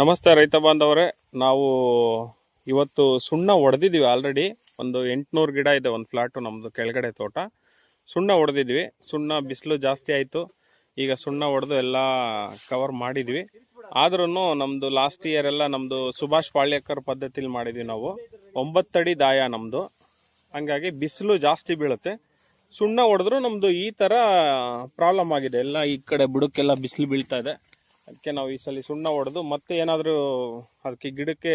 ನಮಸ್ತೆ ರೈತ ಬಾಂಧವರೇ. ನಾವು ಇವತ್ತು ಸುಣ್ಣ ಹೊಡೆದಿದ್ದೀವಿ ಆಲ್ರೆಡಿ ಒಂದು ಎಂಟುನೂರು ಗಿಡ ಇದೆ, ಒಂದು ಫ್ಲಾಟು ನಮ್ಮದು ಕೆಳಗಡೆ ತೋಟ. ಸುಣ್ಣ ಹೊಡೆದಿದ್ವಿ ಸುಣ್ಣ ಬಿಸಿಲು ಜಾಸ್ತಿ ಆಯಿತು. ಈಗ ಸುಣ್ಣ ಹೊಡೆದು ಎಲ್ಲ ಕವರ್ ಮಾಡಿದ್ವಿ ಆದ್ರೂ ನಮ್ಮದು ಲಾಸ್ಟ್ ಇಯರ್ ಎಲ್ಲ ನಮ್ಮದು ಸುಭಾಷ್ ಪಾಳ್ಯಕರ್ ಪದ್ಧತಿಲಿ ಮಾಡಿದ್ವಿ ನಾವು. ಒಂಬತ್ತಡಿ ದಾಯ ನಮ್ಮದು ಹಂಗಾಗಿ ಬಿಸಿಲು ಜಾಸ್ತಿ ಬೀಳುತ್ತೆ. ಸುಣ್ಣ ಹೊಡೆದ್ರು ನಮ್ಮದು ಈ ಥರ ಪ್ರಾಬ್ಲಮ್ ಆಗಿದೆ. ಎಲ್ಲ ಈ ಕಡೆ ಬುಡಕ್ಕೆಲ್ಲ ಬಿಸಿಲು ಬೀಳ್ತಾ ಇದೆ. ಅದಕ್ಕೆ ನಾವು ಈ ಸಲ ಸುಣ್ಣ ಹೊಡೆದು ಮತ್ತೆ ಏನಾದರೂ ಅದಕ್ಕೆ ಗಿಡಕ್ಕೆ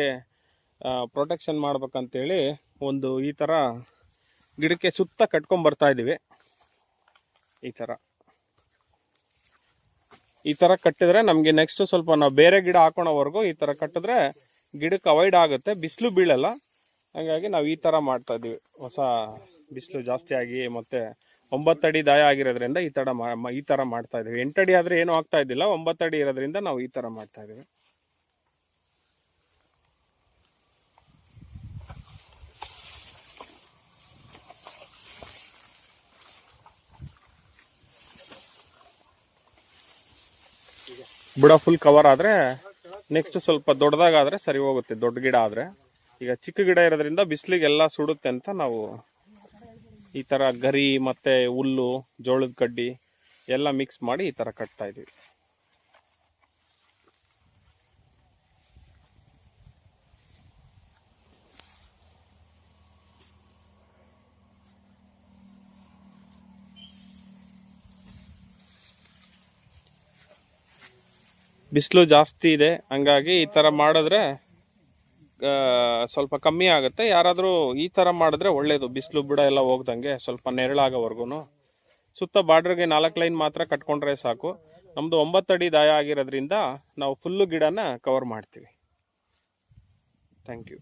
ಪ್ರೊಟೆಕ್ಷನ್ ಮಾಡ್ಬೇಕಂತೇಳಿ ಒಂದು ಈ ಥರ ಗಿಡಕ್ಕೆ ಸುತ್ತ ಕಟ್ಕೊಂಡ್ ಬರ್ತಾ ಇದೀವಿ. ಈ ಥರ ಈ ಥರ ಕಟ್ಟಿದ್ರೆ ನಮಗೆ ನೆಕ್ಸ್ಟ್ ಸ್ವಲ್ಪ ನಾವು ಬೇರೆ ಗಿಡ ಹಾಕೋಣವರೆಗೂ ಈ ಥರ ಕಟ್ಟಿದ್ರೆ ಗಿಡಕ್ಕೆ ಅವಾಯ್ಡ್ ಆಗುತ್ತೆ. ಬಿಸಿಲು ಬೀಳಲ್ಲ. ಹಾಗಾಗಿ ನಾವು ಈ ಥರ ಮಾಡ್ತಾ ಇದ್ದೀವಿ ಹೊಸ ಬಿಸಿಲು ಜಾಸ್ತಿ ಆಗಿ ಮತ್ತೆ ಒಂಬತ್ತಡಿ ದಾಯ ಆಗಿರೋದ್ರಿಂದ ಈ ಮ- ಈ ತರ ಮಾಡ್ತಾ ಇದೀವಿ ಎಂಟಡಿ ಆದ್ರೆ ಏನು ಆಗ್ತಾ ಇದ್ದಿಲ್ಲ. ಒಂಬತ್ತಡಿ ಇರೋದ್ರಿಂದ ನಾವು ಈ ತರ ಮಾಡ್ತಾ ಇದೀವಿ ಬುಡ ಫುಲ್ ಕವರ್ ಆದ್ರೆ ನೆಕ್ಸ್ಟ್ ಸ್ವಲ್ಪ ದೊಡ್ಡದಾಗಾದ್ರೆ ಸರಿ ಹೋಗುತ್ತೆ. ದೊಡ್ಡ ಗಿಡ ಆದ್ರೆ. ಈಗ ಚಿಕ್ಕ ಗಿಡ ಇರೋದ್ರಿಂದ ಬಿಸಿಲಿಗೆಲ್ಲ ಸುಡುತ್ತೆ ಅಂತ ನಾವು ಈ ತರ ಗರಿ ಮತ್ತೆ ಹುಲ್ಲು, ಜೋಳದ ಕಡ್ಡಿ ಎಲ್ಲ ಮಿಕ್ಸ್ ಮಾಡಿ ಈ ತರ ಕಟ್ತಾ ಇದೀವಿ. ಬಿಸಿಲು ಜಾಸ್ತಿ ಇದೆ, ಹಂಗಾಗಿ ಈ ತರ ಮಾಡಿದ್ರೆ ಸ್ವಲ್ಪ ಕಮ್ಮಿ ಆಗುತ್ತೆ. ಯಾರಾದರೂ ಈ ಥರ ಮಾಡಿದ್ರೆ ಒಳ್ಳೆಯದು ಬಿಸಿಲು ಬಿಡ ಎಲ್ಲ ಹೋಗ್ದಂಗೆ ಸ್ವಲ್ಪ ನೆರಳಾಗೋವರೆಗೂ ಸುತ್ತ ಬಾರ್ಡ್ರಿಗೆ ನಾಲ್ಕು ಲೈನ್ ಮಾತ್ರ ಕಟ್ಕೊಂಡ್ರೆ ಸಾಕು. ನಮ್ಮದು ಒಂಬತ್ತು ಅಡಿ ದಾಯ ಆಗಿರೋದ್ರಿಂದ ನಾವು ಫುಲ್ಲು ಗಿಡನ ಕವರ್ ಮಾಡ್ತೀವಿ. Thank you